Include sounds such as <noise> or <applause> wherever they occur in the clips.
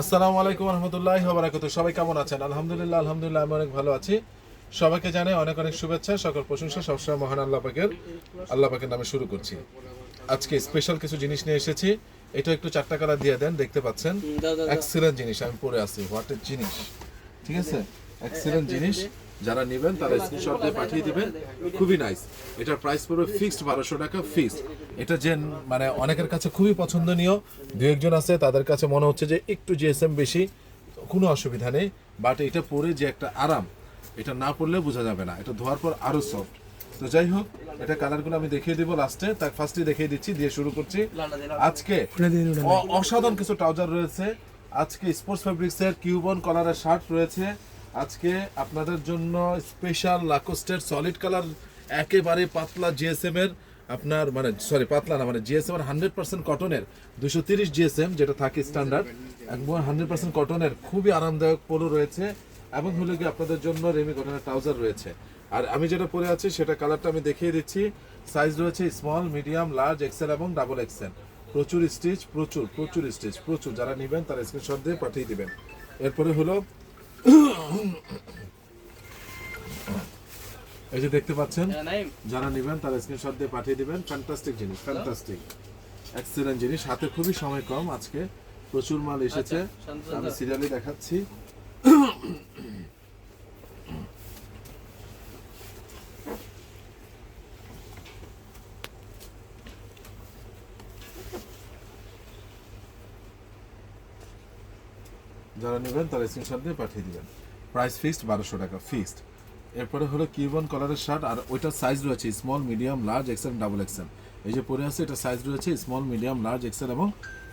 আসসালামু আলাইকুম রহমতুল্লাহ বারাকাত সবাই কেমন আছেন? আলহামদুলিল্লাহ আলহামদুলিল্লাহ আমি অনেক ভালো আছি। সবাইকে জানাই অনেক অনেক শুভেচ্ছা সকল প্রশংসা সবসময় মহান আল্লাহ পাকের আল্লাহ পাকের নামে শুরু করছি। আজকে স্পেশাল কিছু জিনিস নিয়ে এসেছি। এটা একটু চারটা কালার দিয়ে দেন দেখতে পাচ্ছেন। এক্সেলেন্ট। জিনিস আমি পরে আছি হোয়াট এর জিনিস। ঠিক আছে? এক্সিলেন্ট জিনিস। যারা নেবেন তারা স্ক্রিনশট দিয়ে পাঠিয়ে দিবেন। খুবই নাইস এটার প্রাইস পড়বে ফিক্সড বারোশো টাকা ফিক্সড এটা যে মানে অনেকের কাছে খুবই পছন্দনীয়। দু একজন আছে তাদের কাছে মনে হচ্ছে যে একটু জিএসএম বেশি কোনো অসুবিধা নেই। বাট এটা পরে যে একটা আরাম এটা না পড়লে বোঝা যাবে না। এটা ধোয়ার পর আরও সফট তো যাই হোক এটা কালারগুলো আমি দেখিয়ে দিব লাস্টে তার ফার্স্টে দেখিয়ে দিচ্ছি দিয়ে শুরু করছি। আজকে অসাধারণ কিছু ট্রাউজার রয়েছে। আজকে স্পোর্টস ফেব্রিক্সের কিউবন কলারের শার্ট রয়েছে। আজকে আপনাদের জন্য স্পেশাল লাকোস্টের সলিড কালার একেবারে পাতলা জিএসএম এর আপনার মানে সরি পাতলা না মানে জিএসএম এর হান্ড্রেড পার্সেন্ট কটনের দুশো তিরিশ জিএসএম যেটা থাকে স্ট্যান্ডার্ড একদম হান্ড্রেড পার্সেন্ট কটনের খুবই আরামদায়ক পোলো রয়েছে এবং হলো কি আপনাদের জন্য রেমি কটনের ট্রাউজার রয়েছে। আর আমি যেটা পরে আছি সেটা কালারটা আমি দেখিয়ে দিচ্ছি। সাইজ রয়েছে স্মল মিডিয়াম লার্জ এক্সেল এবং ডাবল এক্সেল প্রচুর স্টিচ প্রচুর প্রচুর স্টিচ প্রচুর। যারা নেবেন তারা স্ক্রিনশট দিয়ে পাঠিয়ে দিবেন। এরপরে হলো এই যে দেখতে পাচ্ছেন যারা নেবেন তারা স্ক্রিনশট দিয়ে পাঠিয়ে দিবেন। ফ্যান্টাস্টিক জিনিস ফ্যান্টাস্টিক এক্সেলেন্ট জিনিস। হাতে খুবই সময় কম আজকে। প্রচুর মাল এসেছে। আচ্ছা, আমি সিরিয়ালি দেখাচ্ছি। যারা নেবেন তারা স্ক্রিনশট দিয়ে পাঠিয়ে দিবেন। প্রাইস ফিক্সড বারোশো টাকা ফিক্সড এরপরে হলো কিউবন কালারের শার্ট আর ওইটার সাইজ রয়েছে small medium large XL double XL এই যে পরে আছে এটা সাইজ রয়েছে স্মল মিডিয়াম লার্জ এক্সেল এবং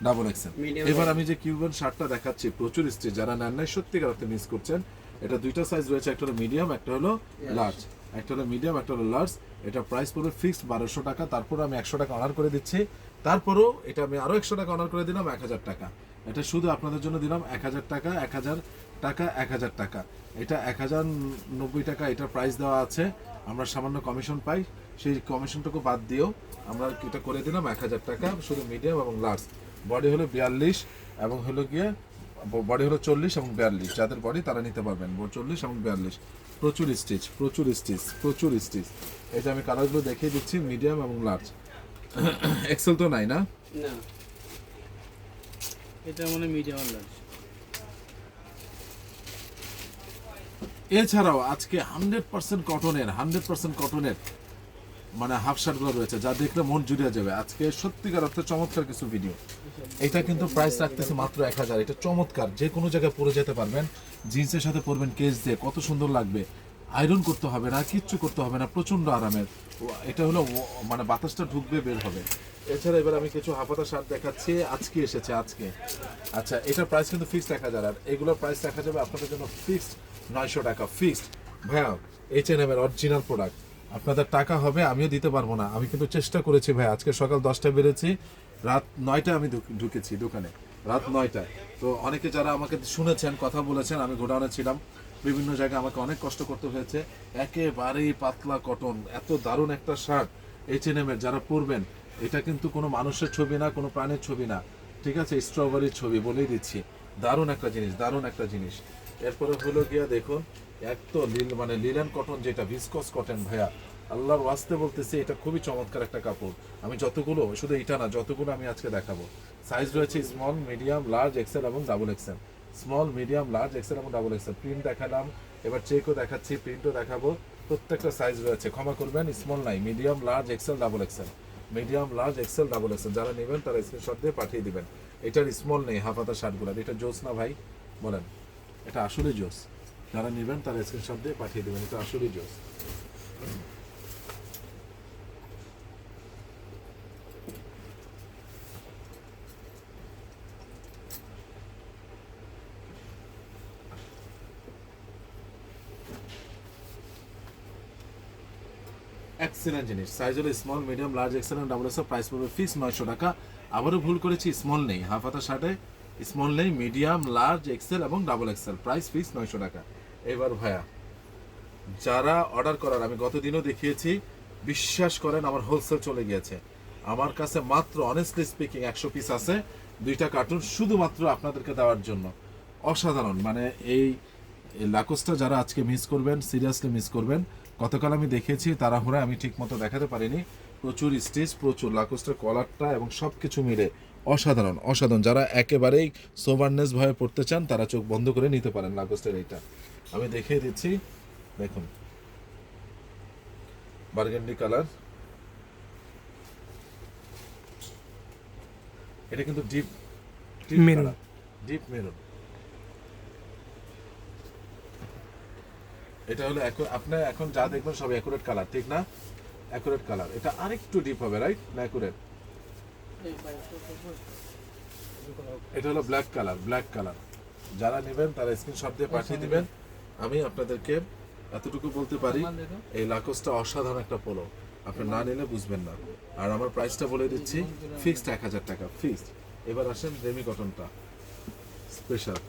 ডাবল এক্সেল এবার আমি যে কিউবন শার্টটা দেখাচ্ছি প্রচুর স্টিচ যারা নেন নাই সত্যিকার অর্থে মিস করছেন। এটা দুইটা সাইজ রয়েছে একটা হলো মিডিয়াম একটা হলো লার্জ একটা হলো মিডিয়াম একটা হলো লার্জ এটা প্রাইস পড়বে ফিক্সড বারোশো টাকা। তারপর আমি একশো টাকা অর্ডার করে দিচ্ছি। তারপরও এটা আমি আরও একশো টাকা অর্ডার করে দিলাম এক হাজার টাকা। এটা শুধু আপনাদের জন্য দিলাম এক হাজার টাকা, এক হাজার টাকা, এক হাজার টাকা। এটা এক হাজার নব্বই টাকা, এটা প্রাইস দেওয়া আছে। আমরা সামান্য কমিশন পাই। সেই কমিশনটুকু বাদ দিয়েও আমরা এটা করে দিলাম এক হাজার টাকা, শুধু মিডিয়াম এবং লার্জ বডি হলো বিয়াল্লিশ এবং হলো গিয়ে বডি হলো চল্লিশ এবং বিয়াল্লিশ। যাদের বডি তারা নিতে পারবেন। চল্লিশ এবং বিয়াল্লিশ। প্রচুর স্টিচ প্রচুর স্টিচ প্রচুর স্টিচ যে আমি কালারগুলো দেখিয়ে দিচ্ছি মিডিয়াম এবং লার্জ এক্সেল <coughs> তো নাই না। এটা মিডিয়াম লার্জ এছাড়াও আজকে হান্ড্রেড পার্সেন্ট কটনের হান্ড্রেড পার্সেন্ট কটনের মানে হাফ শার্টগুলো রয়েছে, যা দেখলে মন জুড়িয়ে যাবে। আজকে সত্যিকার অর্থে চমৎকার কিছু ভিডিও এটা কিন্তু প্রাইস রাখতেছে মাত্র এক হাজার। এটা চমৎকার। যে কোনো জায়গায় পরে যেতে পারবেন। জিন্সের সাথে পরবেন কেস দিয়ে। কত সুন্দর লাগবে। আয়রন করতে হবে না, কিচ্ছু করতে হবে না। প্রচণ্ড আরামের। এটা হলো মানে বাতাসটা ঢুকবে, বের হবে। এছাড়া এবার আমি কিছু হাফাতা শার্ট দেখাচ্ছি। আজকে এসেছে, আজকে। আচ্ছা এটার প্রাইস কিন্তু ফিক্সড এক হাজার। আর এগুলোর প্রাইস রাখা যাবে আপনাদের জন্য ফিক্সড নয়শো টাকা। ফিক্সড ভাইয়া এইচ এন এম এর অরিজিনাল প্রোডাক্ট আপনাদের টাকা হবে, আমিও দিতে পারব না। আমি কিন্তু চেষ্টা করেছি ভাই আজকে সকাল দশটায় বেরোছি রাত নয়টায় আমি ঢুকেছি দোকানে। রাত নয়টায়। তো অনেকে যারা আমাকে শুনেছেন, কথা বলেছেন, আমি গোডাউনে ছিলাম। বিভিন্ন জায়গায় আমাকে অনেক কষ্ট করতে হয়েছে। একেবারেই পাতলা কটন এত দারুণ একটা শার্ট এইচ এন এম এর, যারা পরবেন এটা কিন্তু কোনো মানুষের ছবি না, কোনো প্রাণের ছবি না। ঠিক আছে? স্ট্রবেরির ছবি বলেই দিচ্ছি। দারুণ একটা জিনিস, দারুণ একটা জিনিস। এরপরে হলো গিয়া দেখুন, এক তো লিল মানে লিলেন কটন যেটা ভিসকস কটন ভাইয়া, আল্লাহর ওয়াস্তে বলতেছি, এটা খুবই চমৎকার একটা কাপড়। আমি যতগুলো, শুধু এটা না, যতগুলো আমি আজকে দেখাবো। সাইজ রয়েছে স্মল মিডিয়াম লার্জ এক্সেল এবং double XL small medium large XL এবং ডাবল এক্সেল প্রিন্ট দেখালাম, এবার চেকও দেখাচ্ছি প্রিন্টও দেখাবো। প্রত্যেকটা সাইজ রয়েছে, ক্ষমা করবেন স্মল নাই medium large XL double XL medium large XL double XL যারা নেবেন তারা স্ক্রিনশট দিয়ে পাঠিয়ে দিবেন। এটার স্মল নেই, হাফ হাতা শার্টগুলো এটা জোস না ভাই? বলেন। এটা আসলে জোস। যারা নেবেন তারা স্ক্রিনশট দিয়ে পাঠিয়ে দেবেন, এটা আসলে জোস। এক্সেলেন্ট জিনিস। সাইজ হলো small medium large excellent double XL price পড়বে ফিক্স নয়শো টাকা। আবারও ভুল করেছি স্মল নেই। হাফ হাতা শার্টে স্মল নেই মিডিয়াম লার্জ এক্সেল এবং ডাবল এক্সেল প্রাইস ফিক্স নয়শো টাকা। এবার ভাইয়া, যারা অর্ডার করার, আমি গতদিনও দেখিয়েছি, বিশ্বাস করেন আমার হোলসেল চলে গিয়েছে। আমার কাছে মাত্র অনেস্টলি স্পিকিং একশো পিস আছে, দুইটা কার্টুন শুধুমাত্র আপনাদেরকে দেওয়ার জন্য। অসাধারণ। মানে এই লাকোসটা যারা আজকে মিস করবেন সিরিয়াসলি মিস করবেন গতকাল আমি দেখেছি তাড়াহুড়া আমি ঠিক মতো দেখাতে পারিনি। প্রচুর স্টেজ প্রচুর লাকোস্টার কলারটা এবং সব কিছু মিলে অসাধারণ অসাধারণ। যারা একেবারেই সোভারনেস ভয়ে পড়তে চান তারা চোখ বন্ধ করে নিতে পারেন লাকোস্টের এইটা। আমি দেখিয়ে দিচ্ছি দেখুন। Burgundy colour. এটা কিন্তু ডিপ Maroon. Deep maroon. এটা হলো এখন আপনি এখন যা দেখবেন সব অ্যাকুরেট কালার ঠিক না? অ্যাকুরেট কালার এটা আরেকটু ডিপ হবে রাইট না অ্যাকুরেট এটা হলো ব্ল্যাক কালার ব্ল্যাক কালার যারা নেবেন তারা স্ক্রিনশট দিয়ে পাঠিয়ে দিবেন। আমি আপনাদেরকে এতটুকু বলতে পারি এই লাকোসটা অসাধারণ একটা পোলো আপনি না নিলে বুঝবেন না। আর আমার প্রাইসটা বলে দিচ্ছি ফিক্সড এক হাজার টাকা ফিক্সড এবার আসেন রেমি কটনটা স্পেশাল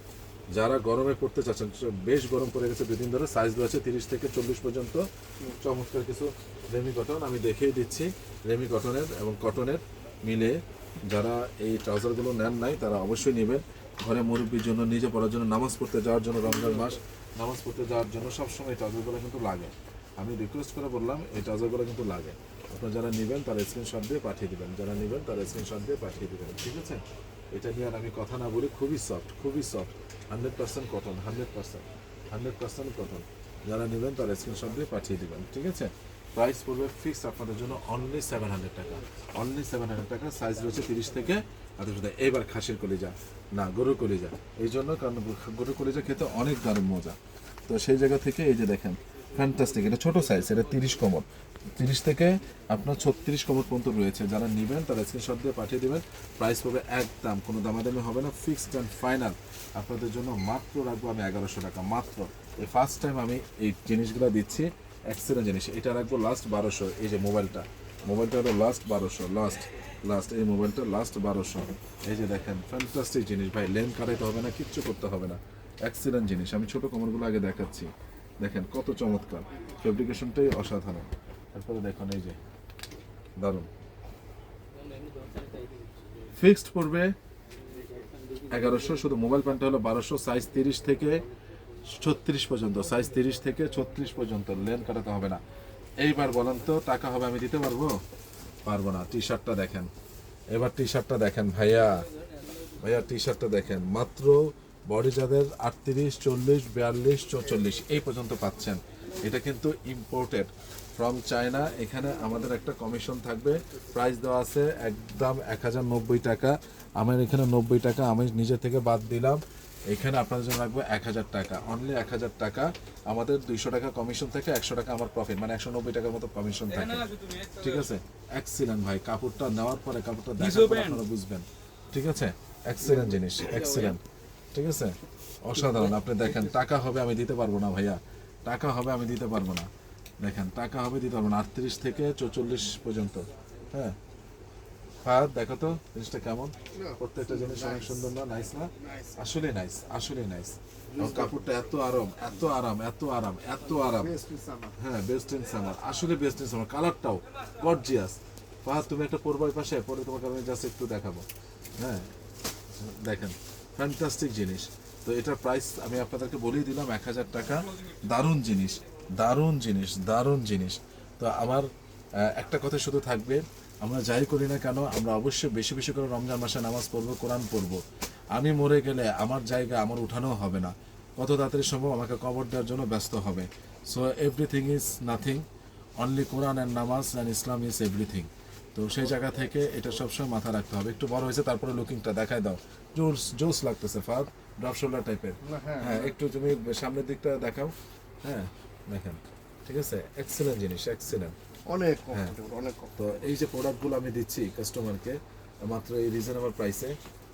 যারা গরমে পড়তে চাচ্ছেন বেশ গরম পড়ে গেছে দুদিন ধরে সাইজ রয়েছে তিরিশ থেকে চল্লিশ পর্যন্ত। চমৎকার কিছু রেমি কটন আমি দেখিয়ে দিচ্ছি। রেমি কটনের এবং কটনের মিলে যারা এই ট্রাউজারগুলো নেন নাই, তারা অবশ্যই নেবেন। ঘরে মুরব্বীর জন্য, নিজে পড়ার জন্য, নামাজ পড়তে যাওয়ার জন্য, রমজান মাস, নামাজ পড়তে যাওয়ার জন্য সবসময় এই ট্রাউজারগুলো কিন্তু লাগে। আমি রিকোয়েস্ট করে বললাম, এই ট্রাউজারগুলো কিন্তু লাগে। আপনারা যারা নেবেন, তারা স্ক্রিনশট দিয়ে পাঠিয়ে দেবেন। যারা নেবেন, তারা স্ক্রিনশট দিয়ে পাঠিয়ে দেবেন। ঠিক আছে? এটা নিয়ে আর আমি কথা না বলি খুবই সফট খুবই soft hundred percent cotton hundred percent hundred percent cotton যারা নেবেন তারা স্ক্রিনশট দিয়ে পাঠিয়ে দেবেন, ঠিক আছে? প্রাইস পড়বে ফিক্স আপনাদের জন্য অনলি সেভেন হান্ড্রেড টাকা। অনলি সেভেন হান্ড্রেড টাকা সাইজ রয়েছে তিরিশ থেকে আঠাশ এবার খাসির কলিজা। না, গরুর কলিজা। এই জন্য কারণ গরুর কলিজা খেতে অনেক দারুণ মজা। তো সেই জায়গা থেকে এই যে দেখেন ফ্যান্টাস্টিক এটা ছোট সাইজ এটা তিরিশ কমর। তিরিশ থেকে আপনার ছত্রিশ কমর পর্যন্ত রয়েছে। যারা নেবেন, তারা স্ক্রিনশট দিয়ে পাঠিয়ে দেবেন। প্রাইস পড়বে একদম, কোনো দামাদামি হবে না। ফিক্সড অ্যান্ড ফাইনাল আপনাদের জন্য মাত্র রাখব আমি এগারোশো টাকা। মাত্র। এই ফার্স্ট টাইম আমি এই জিনিসগুলো দিচ্ছি। এক্সেলেন্ট জিনিস। এটা রাখব লাস্ট বারোশো। এই যে মোবাইলটা। মোবাইলটা হলো লাস্ট বারোশো। লাস্ট লাস্ট এই মোবাইলটা লাস্ট বারোশো। এই যে দেখেন ফ্যান্টাস্টিক জিনিস। ভাই লেন কাটাইতে হবে না, কিচ্ছু করতে হবে না। এক্সিলেন্ট জিনিস। আমি ছোট কমরগুলো আগে দেখাচ্ছি। দেখেন, কত চমৎকার। ফেব্রিকেশনটাই অসাধারণ। তারপরে দেখুন এই যে। দারুণ। ফিক্সড পড়বে এগারোশো শুধু মোবাইল প্যান্টটা হলো বারোশো সাইজ তিরিশ থেকে ছত্রিশ পর্যন্ত সাইজ তিরিশ থেকে ছত্রিশ পর্যন্ত লেন কাটাতে হবে না। এইবার বলেন তো টাকা হবে আমি দিতে পারব? পারব না। টি শার্টটা দেখেন। এবার টি শার্টটা দেখেন ভাইয়া। ভাইয়া টি শার্টটা দেখেন। মাত্র বডি যাদের আটত্রিশ চল্লিশ বিয়াল্লিশ চৌচল্লিশ এই পর্যন্ত পাচ্ছেন। এটা কিন্তু ইম্পোর্টেড ফ্রম চায়না এখানে আমাদের একটা কমিশন থাকবে। প্রাইস দেওয়া আছে একদম এক হাজার নব্বই টাকা। আমার এখানে নব্বই টাকা আমি নিজে থেকে বাদ দিলাম। এখানে আপনাদের জন্য রাখব এক হাজার টাকা। অনলি এক হাজার টাকা। আমাদের দুইশো টাকা কমিশন থেকে একশো টাকা আমার প্রফিট মানে একশো নব্বই টাকার মতো কমিশন থাকে। ঠিক আছে? এক্সিলেন্ট ভাই কাপড়টা নেওয়ার পরে কাপড়টা দেখার পরে আপনারা বুঝবেন। ঠিক আছে? এক্সিলেন্ট জিনিস এক্সিলেন্ট ঠিক আছে? অসাধারণ আপনি দেখেন টাকা হবে আমি দিতে পারব না ভাইয়া। টাকা হবে আমি দিতে পারব না। দেখেন টাকা হবে দিতে পারব না আটত্রিশ থেকে চৌচল্লিশ পর্যন্ত। হ্যাঁ? ফায়ার দেখো তো জিনিসটা কেমন? প্রত্যেকটা জিনিস অনেক সুন্দর না? নাইস না? আসলে নাইস আসলে নাইস কাপড়টা এত আরাম এত আরাম এত আরাম এত আরাম। হ্যাঁ বেস্ট ইন সামার আসলে বেস্ট ইন সামার কালারটাও গর্জিয়াস ফাহাদ তুমি একটা পরবার পাশে পরে তোমাকে আমি জাস্ট একটু দেখাবো। হ্যাঁ? দেখেন ফ্যান্টাস্টিক জিনিস। তো এটার প্রাইস আমি আপনাদেরকে বলেই দিলাম এক হাজার টাকা দারুণ জিনিস। দারুণ জিনিস দারুণ জিনিস। তো আমার একটা কথা শুধু থাকবে আমরা যাই করি না কেন আমরা অবশ্যই বেশি বেশি করে রমজান মাসে নামাজ পড়ব কোরআন পড়ব। আমি মরে গেলে আমার জায়গা আমার উঠানো হবে না। কত তাড়াতাড়ি সম্ভব আমাকে কবর দেওয়ার জন্য ব্যস্ত হবে। So everything is nothing only Quran and namaz and Islam is everything তো সেই জায়গা থেকে এটা সবসময় মাথা রাখতে হবে। একটু বড় হয়েছে তারপরে লুকিংটা দেখায় দাও। জোস জোস লাগতেছে ফাদ। ড্রপ শোল্ডার টাইপের হ্যাঁ একটু তুমি সামনের দিকটা দেখাও। হ্যাঁ। দেখেন। ঠিক আছে? এক্সেলেন্ট জিনিস এক্সেলেন্ট অনেক comfortable, অনেক তো এই যে প্রোডাক্টগুলো আমি দিচ্ছি কাস্টমারকে মাত্র এই রিজনেবল প্রাইসে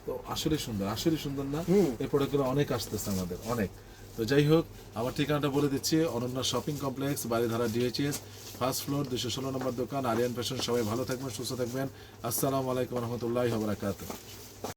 তো আসলে সুন্দর আসলে সুন্দর না? এই প্রোডাক্টগুলো অনেক আসতেছে আমাদের অনেক। তো যাই হোক আমার ঠিকানাটা বলে দিচ্ছি Ananya shopping complex Baridhara DOHS first floor দুশো ষোলো নম্বর দোকান আরিয়ান ফ্যাশন সবাই ভালো থাকবেন সুস্থ থাকবেন। আসসালামু আলাইকুম রহমতুল্লাহ বারাকাতুহ।